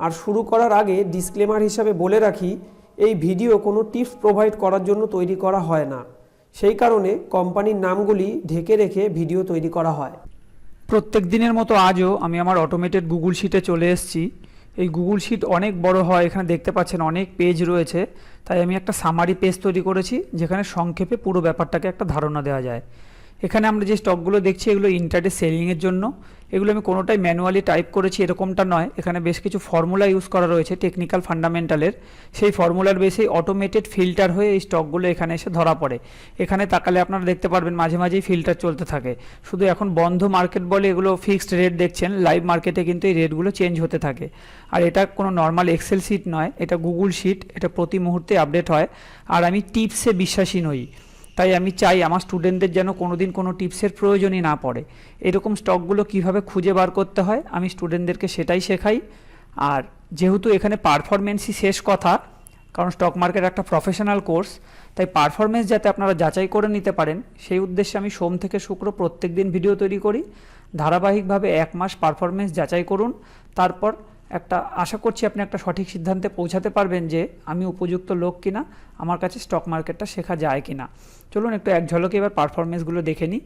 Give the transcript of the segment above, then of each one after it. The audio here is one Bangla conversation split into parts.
আর শুরু করার আগে ডিসক্লেমার হিসাবে বলে রাখি, এই ভিডিও কোনো টিপস প্রোভাইড করার জন্য তৈরি করা হয় না। সেই কারণে কোম্পানির নামগুলি ঢেকে রেখে ভিডিও তৈরি করা হয়। প্রত্যেক দিনের মতো আজও আমি আমার অটোমেটেড গুগল শিটে চলে এসেছি। এই গুগল শিট অনেক বড় হয়, এখানে দেখতে পাচ্ছেন অনেক পেজ রয়েছে। তাই আমি একটা সামারি পেজ তৈরি করেছি, যেখানে সংক্ষেপে পুরো ব্যাপারটাকে একটা ধারণা দেওয়া যায়। এখানে আমরা যে স্টকগুলো দেখছি, এগুলো ইন্টারডে সেলিংয়ের জন্য। এগুলো আমি কোনোটাই ম্যানুয়ালি টাইপ করেছি, এরকমটা নয়। এখানে বেশ কিছু ফর্মুলা ইউজ করা রয়েছে টেকনিক্যাল ফান্ডামেন্টালের সেই ফর্মুলার বেসেই অটোমেটেড ফিল্টার হয়ে এই স্টকগুলো এখানে এসে ধরা পড়ে। এখানে তাকালে আপনারা দেখতে পারবেন, মাঝে মাঝেই ফিল্টার চলতে থাকে। শুধু এখন বন্ধ মার্কেট বলে এগুলো ফিক্সড রেট দেখছেন লাইভ মার্কেটে কিন্তু এই রেটগুলো চেঞ্জ হতে থাকে। আর এটা কোনো নর্মাল এক্সেল শিট নয়, এটা গুগল শিট এটা প্রতি মুহূর্তে আপডেট হয়। আর আমি টিপসে বিশ্বাসী নই। তাই আমি চাই আমার স্টুডেন্টদের যেন কোনো দিন কোনো টিপসের প্রয়োজনই না পড়ে। এরকম স্টকগুলো কীভাবে খুঁজে বার করতে হয়, আমি স্টুডেন্টদেরকে সেটাই শেখাই। আর যেহেতু এখানে পারফরমেন্সই শেষ কথা, কারণ স্টক মার্কেট একটা প্রফেশনাল কোর্স তাই পারফরমেন্স যাতে আপনারা যাচাই করে নিতে পারেন, সেই উদ্দেশ্যে আমি সোম থেকে শুক্র প্রত্যেক দিন ভিডিও তৈরি করি। ধারাবাহিকভাবে এক মাস পারফরমেন্স যাচাই করুন, তারপর একটা, আশা করছি আপনি একটা সঠিক সিদ্ধান্তে পৌঁছাতে পারবেন যে আমি উপযুক্ত লোক কিনা, আমার কাছে স্টক মার্কেটটা শেখা যায় কিনা। চলুন একটু এক ঝলকে এবার পারফরমেন্সগুলো দেখে নিই।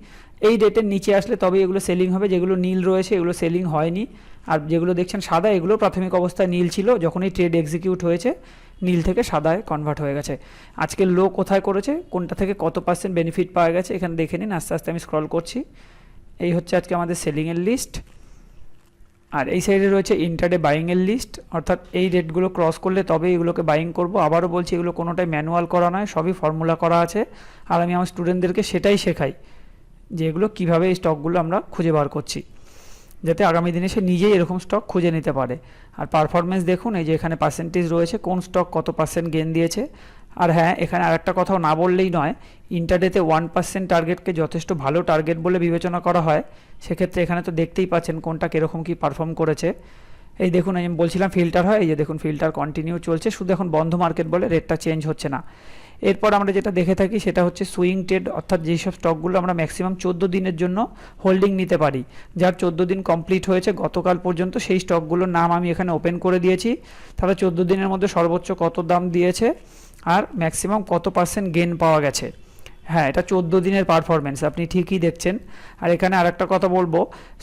এই রেটের নিচে আসলে তবে এগুলো সেলিং হবে, যেগুলো নীল রয়েছে এগুলো সেলিং হয়নি। আর যেগুলো দেখছেন সাদা, এগুলো প্রাথমিক অবস্থায় নীল ছিল যখনই ট্রেড এক্সিকিউট হয়েছে, নীল থেকে সাদায় কনভার্ট হয়ে গেছে। আজকে লো কোথায় করেছে, কোনটা থেকে কত পার্সেন্ট বেনিফিট পাওয়া গেছে, এখানে দেখে নিন, আস্তে আস্তে আমি স্ক্রল করছি। এই হচ্ছে আজকে আমাদের সেলিংয়ের লিস্ট আর এই সাইডে রয়েছে ইন্টারডে বাইংয়ের লিস্ট অর্থাৎ এই রেটগুলো ক্রস করলে তবে এগুলোকে বাইং করব। আবারও বলছি, এগুলো কোনোটাই ম্যানুয়াল করা নয়, সবই ফর্মুলা করা আছে। আর আমি আমার স্টুডেন্টদেরকে সেটাই শেখাই যে এগুলো কীভাবে এই স্টকগুলো আমরা খুঁজে বার করছি, যাতে আগামী দিনে সে নিজেই এরকম স্টক খুঁজে নিতে পারে। আর পারফরমেন্স দেখুন, এই যে এখানে পার্সেন্টেজ রয়েছে, কোন স্টক কত পার্সেন্ট গেন দিয়েছে। আর হ্যাঁ এখানে আরেকটা কথাও না বললেই নয় ইন্টারডেতে ওয়ান পার্সেন্ট টার্গেটকে যথেষ্ট ভালো টার্গেট বলে বিবেচনা করা হয়। সেক্ষেত্রে এখানে তো দেখতেই পাচ্ছেন কোনটা কীরকম কী পারফর্ম করেছে। এই দেখুন আমি বলছিলাম ফিল্টার হয়, এই যে দেখুন ফিল্টার কন্টিনিউ চলছে। শুধু এখন বন্ধ মার্কেট বলে রেটটা চেঞ্জ হচ্ছে না। এরপর আমরা যেটা দেখে থাকি, সেটা হচ্ছে সুইং ট্রেড অর্থাৎ যেসব স্টকগুলো আমরা ম্যাক্সিমাম চোদ্দ দিনের জন্য হোল্ডিং নিতে পারি, যার চোদ্দ দিন কমপ্লিট হয়েছে গতকাল পর্যন্ত, সেই স্টকগুলোর নাম আমি এখানে ওপেন করে দিয়েছি। তারা চোদ্দ দিনের মধ্যে সর্বোচ্চ কত দাম দিয়েছে? আর ম্যাক্সিমাম কত পার্সেন্ট গেন পাওয়া গেছে? হ্যাঁ এটা চোদ্দ দিনের পারফরমেন্স আপনি ঠিকই দেখছেন। আর এখানে আরেকটা কথা বলব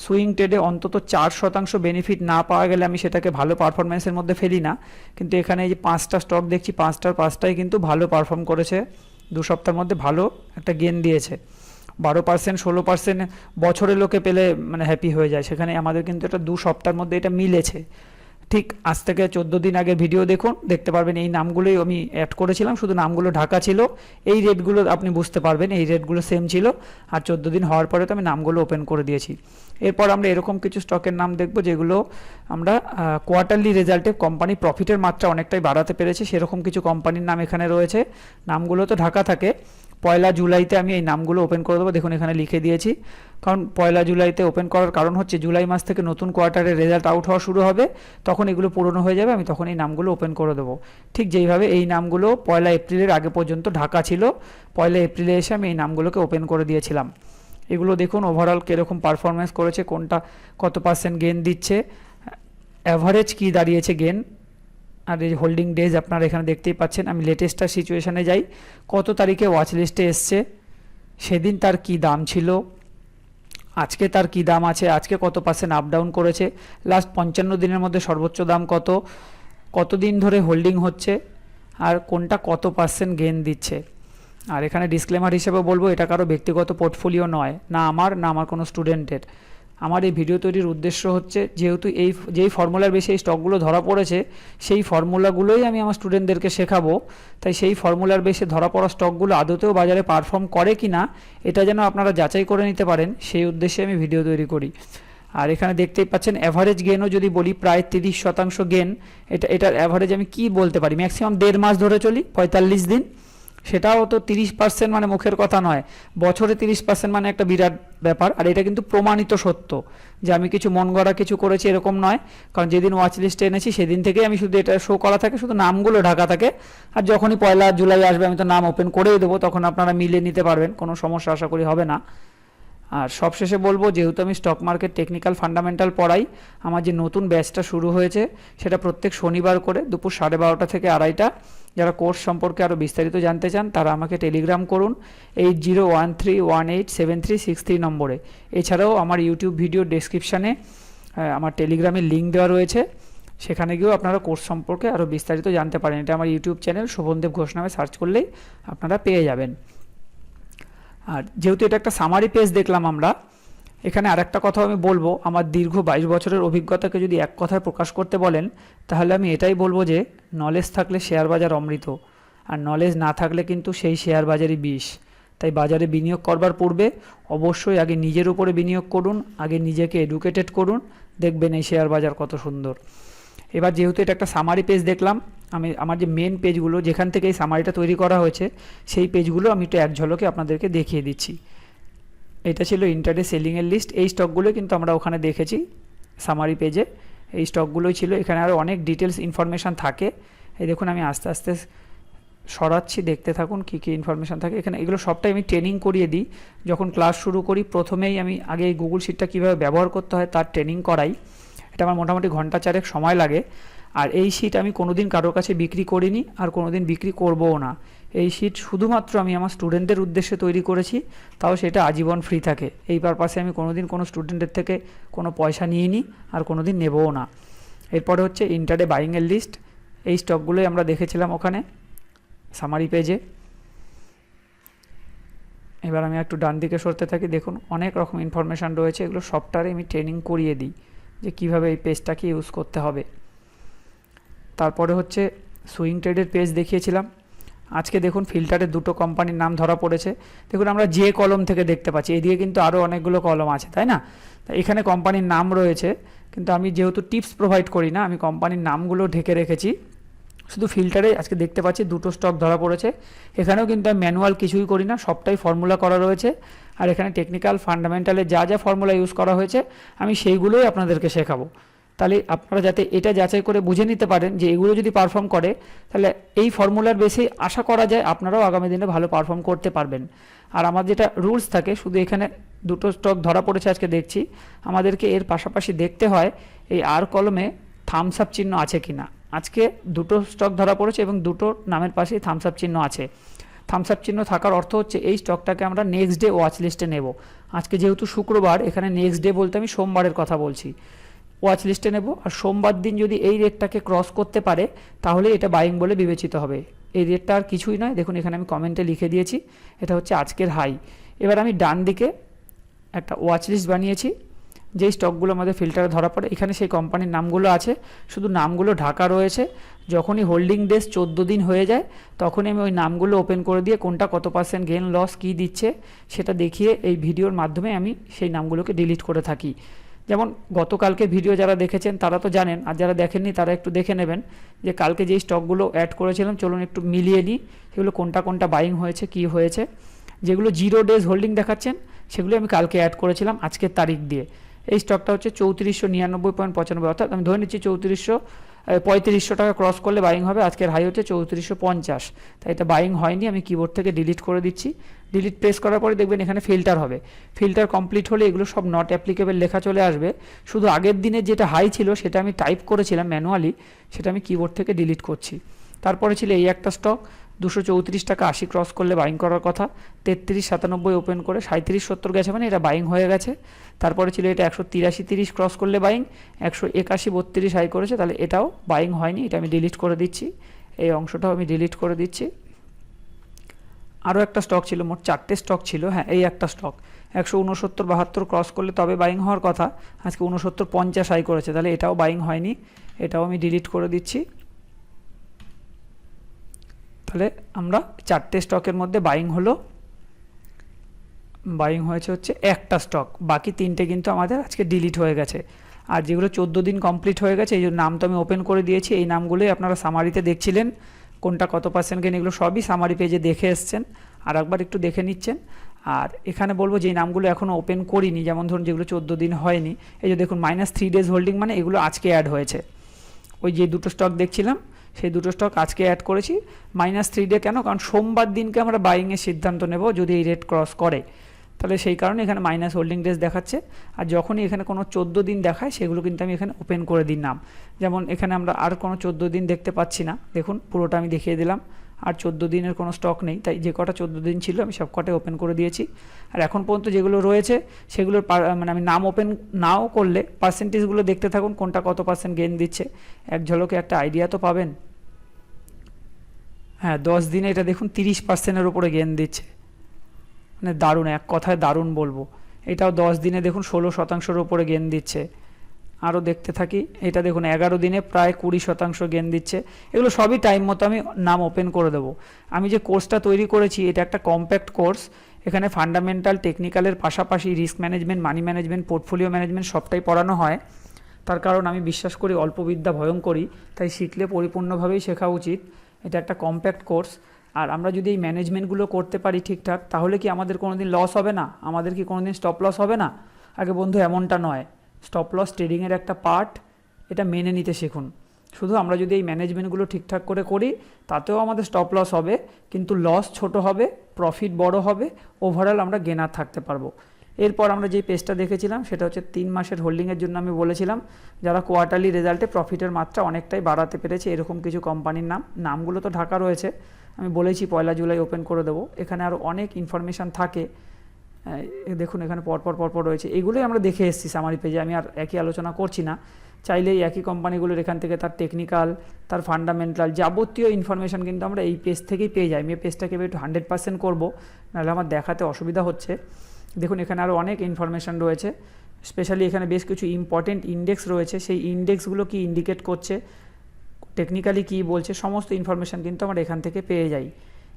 সুইং ট্রেডে অন্তত চার শতাংশ বেনিফিট না পাওয়া গেলে আমি সেটাকে ভালো পারফরমেন্সের মধ্যে ফেলি না। কিন্তু এখানে এই যে পাঁচটা স্টক দেখছি, পাঁচটার পাঁচটাই কিন্তু ভালো পারফর্ম করেছে। দু সপ্তাহের মধ্যে ভালো একটা গেন দিয়েছে। বারো পার্সেন্ট ষোলো পার্সেন্ট বছরে লোকে পেলে মানে হ্যাপি হয়ে যায়। সেখানে আমাদের কিন্তু এটা দু সপ্তাহের মধ্যে এটা মিলেছে। ঠিক আজ থেকে চোদ্দ দিন আগে ভিডিও দেখুন। দেখতে পারবেন এই নামগুলোই আমি অ্যাড করেছিলাম, শুধু নামগুলো ঢাকা ছিল। এই রেটগুলো আপনি বুঝতে পারবেন, এই রেটগুলো সেম ছিল। আর চোদ্দ দিন হওয়ার পরে তো আমি নামগুলো ওপেন করে দিয়েছি। এরপর আমরা এরকম কিছু স্টকের নাম দেখব, যেগুলো আমরা কোয়ার্টারলি রেজাল্টে কোম্পানি প্রফিটের মাত্রা অনেকটাই বাড়াতে পেরেছে। সেরকম কিছু কোম্পানির নাম এখানে রয়েছে। নামগুলো তো ঢাকা থাকে। পয়লা জুলাইতে আমি এই নামগুলো ওপেন করে দেবো। দেখুন, এখানে লিখে দিয়েছি। কারণ পয়লা জুলাইতে ওপেন করার কারণ হচ্ছে, জুলাই মাস থেকে নতুন কোয়ার্টারের রেজাল্ট আউট হওয়া শুরু হবে। তখন এগুলো পুরনো হয়ে যাবে, আমি তখন এই নামগুলো ওপেন করে দেবো। ঠিক যেইভাবে এই নামগুলো পয়লা এপ্রিলের আগে পর্যন্ত ঢাকা ছিল, পয়লা এপ্রিলে এসে আমি এই নামগুলোকে ওপেন করে দিয়েছিলাম। এগুলো দেখুন ওভারঅল কীরকম পারফরমেন্স করেছে, কোনটা কত পার্সেন্ট গেন দিচ্ছে। অ্যাভারেজ কী দাঁড়িয়েছে গেন আর এই হোল্ডিং ডেজ আপনারা এখানে দেখতেই পাচ্ছেন। আমি লেটেস্টটা সিচুয়েশানে যাই। কত তারিখে ওয়াচ লিস্টে এসছে? সেদিন তার কি দাম ছিল? আজকে তার কি দাম আছে? আজকে কত পার্সেন্ট আপ ডাউন করেছে? লাস্ট পঞ্চান্ন দিনের মধ্যে সর্বোচ্চ দাম কত? কত দিন ধরে হোল্ডিং হচ্ছে? আর কোনটা কত পার্সেন্ট গেন দিচ্ছে? আর এখানে ডিসক্লেমার হিসেবে বলব, এটা কারও ব্যক্তিগত পোর্টফোলিও নয়। না আমার না আমার কোনো স্টুডেন্টের আমার এই ভিডিও তৈরির উদ্দেশ্য হচ্ছে যেহেতু এই যেই ফর্মুলার বেশি এই স্টকগুলো ধরা পড়েছে, সেই ফর্মুলাগুলোই আমি আমার স্টুডেন্টদেরকে শেখাবো। তাই সেই ফর্মুলার বেশে ধরা পড়া স্টকগুলো আদতেও বাজারে পারফর্ম করে কি না এটা যেন আপনারা যাচাই করে নিতে পারেন, সেই উদ্দেশ্যে আমি ভিডিও তৈরি করি। আর এখানে দেখতেই পাচ্ছেন অ্যাভারেজ গেনও যদি বলি, প্রায় তিরিশ শতাংশ গেন এটা, এটার অ্যাভারেজ আমি কি বলতে পারি? ম্যাক্সিমাম দেড় মাস ধরে চলি, পঁয়তাল্লিশ দিন। সেটাও তো তিরিশ পার্সেন্ট মানে মুখের কথা নয়। বছরে তিরিশ পার্সেন্ট মানে একটা বিরাট ব্যাপার। আর এটা কিন্তু প্রমাণিত সত্য যে আমি কিছু মন গড়া কিছু করেছি এরকম নয়। কারণ যেদিন ওয়াচ লিস্টে এনেছি, সেদিন থেকে আমি শুধু এটা শো করা থাকে, শুধু নামগুলো ঢাকা থাকে। আর যখনই পয়লা জুলাই আসবে, আমি তো নাম ওপেন করেই দেবো, তখন আপনারা মিলে নিতে পারবেন, কোনো সমস্যা আশা করি হবে না। আর সবশেষে বলব, যেহেতু আমি স্টক মার্কেট টেকনিক্যাল ফান্ডামেন্টাল পড়াই, আমার যে নতুন ব্যাচটা শুরু হয়েছে, সেটা প্রত্যেক শনিবার করে দুপুর সাড়ে বারোটা থেকে আড়াইটা। যারা কোর্স সম্পর্কে আরও বিস্তারিত জানতে চান, তারা আমাকে টেলিগ্রাম করুন eight zero one three one eight seven three six three নম্বরে। এছাড়াও আমার ইউটিউব ভিডিও ডেসক্রিপশানে আমার টেলিগ্রামের লিঙ্ক দেওয়া রয়েছে। সেখানে গিয়েও আপনারা কোর্স সম্পর্কে আরও বিস্তারিত জানতে পারেন। এটা আমার ইউটিউব চ্যানেল শোভনদেব ঘোষ নামে সার্চ করলেই আপনারা পেয়ে যাবেন। আর যেহেতু এটা একটা সামারি পেজ দেখলাম আমরা, এখানে আর একটা কথা আমি বলব, আমার দীর্ঘ বাইশ বছরের অভিজ্ঞতাকে যদি এক কথায় প্রকাশ করতে বলেন, তাহলে আমি এটাই বলব যে নলেজ থাকলে শেয়ার বাজার অমৃত, আর নলেজ না থাকলে কিন্তু সেই শেয়ার বাজারই বিষ। তাই বাজারে বিনিয়োগ করবার পূর্বে অবশ্যই আগে নিজের উপরে বিনিয়োগ করুন, আগে নিজেকে এডুকেটেড করুন, দেখবেন এই শেয়ার বাজার কত সুন্দর। এবার যেহেতু এটা একটা সামারি পেজ দেখলাম, আমি, আমার যে মেন পেজগুলো যেখান থেকে এই সামারিটা তৈরি করা হয়েছে, সেই পেজগুলো আমি একটু এক ঝলকে আপনাদেরকে দেখিয়ে দিচ্ছি। এটা ছিল ইন্টারডে সেলিংয়ের লিস্ট এই স্টকগুলো কিন্তু আমরা ওখানে দেখেছি সামারি পেজে এই স্টকগুলোই ছিল, এখানে আরও অনেক ডিটেলস ইনফরমেশান থাকে। এই দেখুন, আমি আস্তে আস্তে সরাচ্ছি, দেখতে থাকুন কী কী ইনফরমেশান থাকে। এখানে এগুলো সবটাই আমি ট্রেনিং করিয়ে দিই। যখন ক্লাস শুরু করি, প্রথমেই আমি আগে এই গুগল শিটটা কীভাবে ব্যবহার করতে হয়, তার ট্রেনিং করাই। এটা আমার মোটামুটি ঘণ্টা চারেক সময় লাগে। আর এই শিট আমি কোনোদিন কারোর কাছে বিক্রি করিনি আর কোনোদিন বিক্রি করবও না। এই শিট শুধুমাত্র আমি আমার স্টুডেন্টদের উদ্দেশ্যে তৈরি করেছি, তাও সেটা আজীবন ফ্রি থাকে। এই পারপাসে আমি কোনোদিন কোনো স্টুডেন্টের থেকে কোনো পয়সা নিয়ে নিই আর কোনোদিন নেবও না। এরপরে হচ্ছে ইন্টারডে বাইংয়ের লিস্ট এই স্টকগুলোই আমরা দেখেছিলাম ওখানে সামারি পেজে এবার আমি একটু ডান দিকে সরতে থাকি, দেখুন অনেক রকম ইনফরমেশান রয়েছে, এগুলো সবটারে আমি ট্রেনিং করিয়ে দিই। যে কীভাবে এই পেজটাকে ইউজ করতে হবে। তারপরে হচ্ছে সুইং ট্রেডের পেজ দেখিয়েছিলাম। আজকে দেখুন ফিল্টারে দুটো কোম্পানির নাম ধরা পড়েছে। দেখুন আমরা যে কলম থেকে দেখতে পাচ্ছি, এদিকে কিন্তু আরও অনেকগুলো কলম আছে, তাই না? এখানে কোম্পানির নাম রয়েছে, কিন্তু আমি যেহেতু টিপস প্রোভাইড করি না, আমি কোম্পানির নামগুলো ঢেকে রেখেছি। শুধু ফিল্টারে আজকে দেখতে পাচ্ছি দুটো স্টক ধরা পড়েছে। এখানেও কিন্তু আমি ম্যানুয়াল কিছুই করি না, সবটাই ফর্মুলা করা রয়েছে। আর এখানে টেকনিক্যাল ফান্ডামেন্টালে যা যা ফর্মুলা ইউজ করা হয়েছে, আমি সেইগুলোই আপনাদেরকে শেখাবো। তাহলে আপনারা যাতে এটা যাচাই করে বুঝে নিতে পারেন যে এগুলো যদি পারফর্ম করে, তাহলে এই ফর্মুলার বেশি আশা করা যায় আপনারাও আগামী দিনে ভালো পারফর্ম করতে পারবেন। আর আমার যেটা রুলস থাকে, শুধু এখানে দুটো স্টক ধরা পড়েছে আজকে দেখছি। আমাদেরকে এর পাশাপাশি দেখতে হয়, এই আর কলমে থামস আপ চিহ্ন আছে কি না আজকে দুটো স্টক ধরা পড়েছে এবং দুটো নামের পাশেই থামস আপ চিহ্ন আছে। থামস আপ চিহ্ন থাকার অর্থ হচ্ছে এই স্টকটাকে আমরা নেক্সট ডে ওয়াচ লিস্টে নেব। আজকে যেহেতু শুক্রবার, এখানে নেক্সট ডে বলতে আমি সোমবারের কথা বলছি। ওয়াচ লিস্টে নেব। আর সোমবার দিন যদি এই রেটটাকে ক্রস করতে পারে, তাহলে এটা বাইং বলে বিবেচিত হবে। এই রেটটা আর কিছুই নয়। দেখুন, এখানে আমি কমেন্টে লিখে দিয়েছি। এটা হচ্ছে আজকের হাই এবার আমি ডান দিকে একটা ওয়াচ লিস্ট বানিয়েছি। যেই স্টকগুলো আমাদের ফিল্টারে ধরা পড়ে, এখানে সেই কোম্পানির নামগুলো আছে। শুধু নামগুলো ঢাকা রয়েছে। যখনই হোল্ডিং ডেস চোদ্দ দিন হয়ে যায়, তখনই আমি ওই নামগুলো ওপেন করে দিয়ে কোনটা কত পার্সেন্ট গেন লস কী দিচ্ছে, সেটা দেখিয়ে এই ভিডিওর মাধ্যমে আমি সেই নামগুলোকে ডিলিট করে থাকি। যেমন গতকালকে ভিডিও যারা দেখেছেন, তারা তো জানেন, আর যারা দেখেননি, তারা একটু দেখে নেবেন যে কালকে যেই স্টকগুলো অ্যাড করেছিলাম, চলুন একটু মিলিয়ে নিই, সেগুলো কোনটা কোনটা বাইং হয়েছে, কি হয়েছে। যেগুলো জিরো ডেজ হোল্ডিং দেখাচ্ছেন সেগুলো আমি কালকে অ্যাড করেছিলাম আজকের তারিখ দিয়ে। এই স্টকটা হচ্ছে চৌত্রিশশো নিরানব্বই পয়েন্ট পঁচানব্বই, অর্থাৎ আমি ধরে নিচ্ছি চৌত্রিশশো পঁয়ত্রিশশো টাকা ক্রস করলে বাইং হবে, আজকের হাই হচ্ছে চৌত্রিশশো পঞ্চাশ। তাই এটা বাইং হয়নি, আমি কিবোর্ড থেকে ডিলিট করে দিচ্ছি। ডিলিট প্রেস করার পরে দেখবেন এখানে ফিল্টার হবে। ফিল্টার কমপ্লিট হলে এগুলো সব নট অ্যাপ্লিকেবল লেখা চলে আসবে। শুধু আগের দিনে যেটা হাই ছিল সেটা আমি টাইপ করেছিলাম ম্যানুয়ালি সেটা আমি কিবোর্ড থেকে ডিলিট করছি। তারপরে ছিল এই একটা স্টক দুশো চৌত্রিশ টাকা আশি ক্রস করলে বাইং করার কথা। তেত্রিশ সাতানব্বই ওপেন করে সাঁত্রিশ সত্তর গেছে মানে এটা বাইং হয়ে গেছে। তারপরে ছিল এটা একশো তিরাশি তিরিশ ক্রস করলে বাইং একশো একাশি বত্রিশ হাই করেছে, তাহলে এটাও বাইং হয়নি, এটা আমি ডিলিট করে দিচ্ছি। এই অংশটাও আমি ডিলিট করে দিচ্ছি। আরও একটা স্টক ছিল, মোট চারটে স্টক ছিল হ্যাঁ এই একটা স্টক একশো উনসত্তর বাহাত্তর ক্রস করলে তবে বাইং হওয়ার কথা, আজকে উনসত্তর পঞ্চাশ হাই করেছে, তাহলে এটাও বাইং হয়নি, এটাও আমি ডিলিট করে দিচ্ছি। তাহলে আমরা চারটে স্টকের মধ্যে বাইং হলো। বাইং হয়েছে হচ্ছে একটা স্টক বাকি তিনটে কিন্তু আমাদের আজকে ডিলিট হয়ে গেছে। আর যেগুলো চোদ্দ দিন কমপ্লিট হয়ে গেছে, এই নাম তো আমি ওপেন করে দিয়েছি, এই নামগুলোই আপনারা সামারিতে দেখছিলেন। কোনটা কত পার্সেন্ট গেন এগুলো সবই সামারি পেজে দেখে এসছেন। আর একবার একটু দেখে নিচ্ছেন। আর এখানে বলব যে নামগুলো এখনও ওপেন করিনি, যেমন ধরুন যেগুলো চোদ্দ দিন হয়নি। এই যে দেখুন মাইনাস থ্রি ডেজ হোল্ডিং মানে এগুলো আজকে অ্যাড হয়েছে। ওই যে দুটো স্টক দেখছিলাম সেই দুটো স্টক আজকে অ্যাড করেছি। মাইনাস থ্রি ডে কেন? কারণ সোমবার দিনকে আমরা বাইংয়ের সিদ্ধান্ত নেব যদি এই রেট ক্রস করে। তাহলে সেই কারণে এখানে মাইনাস হোল্ডিং ডেস দেখাচ্ছে। আর যখনই এখানে কোনো চোদ্দ দিন দেখায়, সেগুলো কিন্তু আমি এখানে ওপেন করে দিলাম। যেমন এখানে আমরা আর কোনো চোদ্দ দিন দেখতে পাচ্ছি না। দেখুন, পুরোটা আমি দেখিয়ে দিলাম। আর চোদ্দ দিনের কোনো স্টক নেই। তাই যে কটা চোদ্দ দিন ছিল আমি সব কটাই ওপেন করে দিয়েছি। আর এখন পর্যন্ত যেগুলো রয়েছে, সেগুলোর মানে আমি নাম ওপেন নাও করলে পার্সেন্টেজগুলো দেখতে থাকুন, কোনটা কত পার্সেন্ট গেন দিচ্ছে। এক ঝলকে একটা আইডিয়া তো পাবেন। হ্যাঁ দশ দিনে এটা দেখুন তিরিশ পার্সেন্টের উপরে গেন দিচ্ছে। মানে দারুণ, এক কথায় দারুণ বলব। এটাও দশ দিনে দেখুন ষোলো শতাংশের উপরে গেন দিচ্ছে। আরও দেখতে থাকি। এটা দেখুন, এগারো দিনে প্রায় কুড়ি শতাংশ গেন দিচ্ছে। এগুলো সবই টাইম মতো আমি নাম ওপেন করে দেবো। আমি যে কোর্সটা তৈরি করেছি, এটা একটা কম্প্যাক্ট কোর্স এখানে ফান্ডামেন্টাল টেকনিক্যালের পাশাপাশি risk management money management portfolio management সবটাই পড়ানো হয়। তার কারণ আমি বিশ্বাস করি, অল্প বিদ্যা ভয়ঙ্করী তাই শিখলে পরিপূর্ণভাবেই শেখা উচিত। এটা একটা কম্প্যাক্ট কোর্স আর আমরা যদি এই ম্যানেজমেন্টগুলো করতে পারি ঠিকঠাক, তাহলে কি আমাদের কোনো দিন লস হবে না? আমাদের কি কোনো দিন স্টপ লস হবে না? আগে বন্ধু, এমনটা নয়। স্টপ লস ট্রেডিংয়ের একটা পার্ট এটা মেনে নিতে শিখুন। শুধু আমরা যদি এই ম্যানেজমেন্টগুলো ঠিকঠাক করে করি, তাতেও আমাদের স্টপ লস হবে, কিন্তু লস ছোট হবে প্রফিট বড় হবে ওভারঅল আমরা গেনার থাকতে পারব। এরপর আমরা যে পেজটা দেখেছিলাম, সেটা হচ্ছে তিন মাসের হোল্ডিংয়ের জন্য আমি বলেছিলাম, যারা কোয়ার্টারলি রেজাল্টে প্রফিটের মাত্রা অনেকটাই বাড়াতে পেরেছে, এরকম কিছু কোম্পানির নাম। নামগুলো তো ঢাকা রয়েছে, আমি বলেছি পয়লা জুলাই ওপেন করে দেবো। এখানে আরও অনেক ইনফরমেশান থাকে দেখুন, এখানে পরপর পরপর রয়েছে। এগুলোই আমরা দেখে এসেছি সামারি পেজে আমি আর একই আলোচনা করছি না। চাইলেই একই কোম্পানিগুলোর এখান থেকে তার টেকনিক্যাল তার ফান্ডামেন্টাল যাবতীয় ইনফরমেশান কিন্তু আমরা এই পেজ থেকেই পেয়ে যাই। আমি এই পেজটাকে একটু হান্ড্রেড পার্সেন্ট করব, নাহলে আমার দেখাতে অসুবিধা হচ্ছে। দেখুন, এখানে আরও অনেক ইনফরমেশান রয়েছে। স্পেশালি এখানে বেশ কিছু ইম্পর্টেন্ট ইন্ডেক্স রয়েছে। সেই ইন্ডেক্সগুলো কি ইন্ডিকেট করছে? টেকনিক্যালি কী বলছে? সমস্ত ইনফরমেশান কিন্তু আমরা এখান থেকে পেয়ে যাই।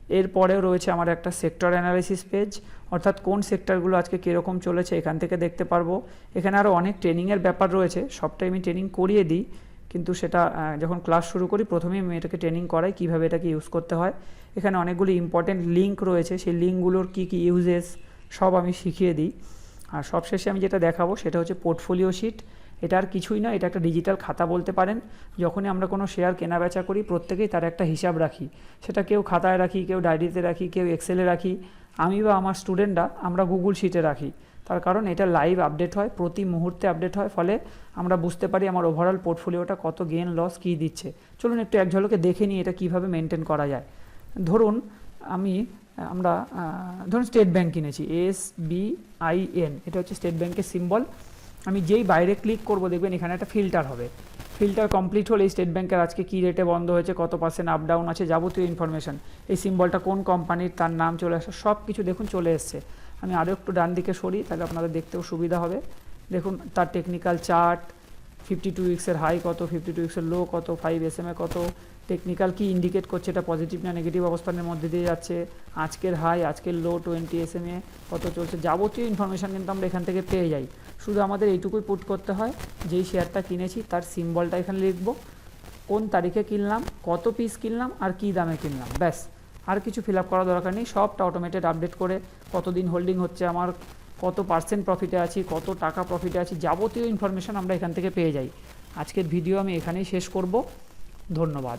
এরপরেও রয়েছে আমার একটা সেক্টর অ্যানালাইসিস পেজ অর্থাৎ কোন সেক্টরগুলো আজকে কীরকম চলেছে এখান থেকে দেখতে পারব। এখানে আরও অনেক ট্রেনিংয়ের ব্যাপার রয়েছে। সবটাই আমি ট্রেনিং করিয়ে দিই। কিন্তু সেটা যখন ক্লাস শুরু করি, প্রথমেই আমি এটাকে ট্রেনিং করাই, কীভাবে এটাকে ইউজ করতে হয়। এখানে অনেকগুলি ইম্পর্টেন্ট লিঙ্ক রয়েছে। সেই লিঙ্কগুলোর কী কী ইউজেস সব আমি শিখিয়ে দিই। আর সবশেষে আমি যেটা দেখাবো, সেটা হচ্ছে পোর্টফোলিও শিট এটা আর কিছুই না, এটা একটা ডিজিটাল খাতা বলতে পারেন। যখনই আমরা কোনো শেয়ার কেনা বেচা করি, প্রত্যেকেই তার একটা হিসাব রাখি। সেটা কেউ খাতায় রাখি, কেউ ডায়েরিতে রাখি, কেউ এক্সেলে রাখি। আমি বা আমার স্টুডেন্টরা আমরা গুগল শিটে রাখি। তার কারণ এটা লাইভ আপডেট হয়, প্রতি মুহূর্তে আপডেট হয়। ফলে আমরা বুঝতে পারি আমার ওভারঅল পোর্টফোলিওটা কত গেন লস কী দিচ্ছে। চলুন একটু এক ঝলকে দেখে নিই এটা কীভাবে মেনটেন করা যায়। ধরুন, আমি, আমরা ধরুন স্টেট ব্যাংক কিনেছি এস বি আই এন এটা হচ্ছে স্টেট ব্যাংকের সিম্বল আমি যেই বাইরে ক্লিক করব, দেখবেন এখানে একটা ফিল্টার হবে। ফিল্টার কমপ্লিট হলে স্টেট ব্যাংকের আজকে কী রেটে বন্ধ হয়েছে, কত পার্সেন্ট আপ ডাউন আছে, যাবতীয় ইনফরমেশন এই সিম্বলটা কোন কোম্পানির তার নাম চলে আসে সব কিছু দেখুন চলে এসছে। আমি আরও একটু ডান দিকে সরি, তাহলে আপনাদের দেখতেও সুবিধা হবে। দেখুন, তার টেকনিক্যাল চার্ট ফিফটি টু উইক্সের হাই কত ফিফটি টু উইক্সের লো কত ফাইভ এস এম কত। টেকনিক্যাল কি ইন্ডিকেট করছে, এটা পজিটিভ না নেগেটিভ অবস্থানের মধ্যে দিয়ে যাচ্ছে। আজকের হাই আজকের লো টোয়েন্টি এস এম কত চলছে, যাবতীয় ইনফরমেশান কিন্তু আমরা এখান থেকে পেয়ে যাই। শুধু আমাদের এইটুকুই পুট করতে হয়। যেই শেয়ারটা কিনেছি, তার সিম্বলটা এখানে লিখব। কোন তারিখে কিনলাম, কত পিস কিনলাম, আর কী দামে কিনলাম, ব্যাস। আর কিছু ফিল আপ করা দরকার নেই, সবটা অটোমেটেড আপডেট করে কতদিন হোল্ডিং হচ্ছে আমার, কত পার্সেন্ট প্রফিটে আছি, কত টাকা প্রফিটে আছি, যাবতীয় ইনফরমেশান আমরা এখান থেকে পেয়ে যাই। আজকের ভিডিও আমি এখানেই শেষ করব। ধন্যবাদ।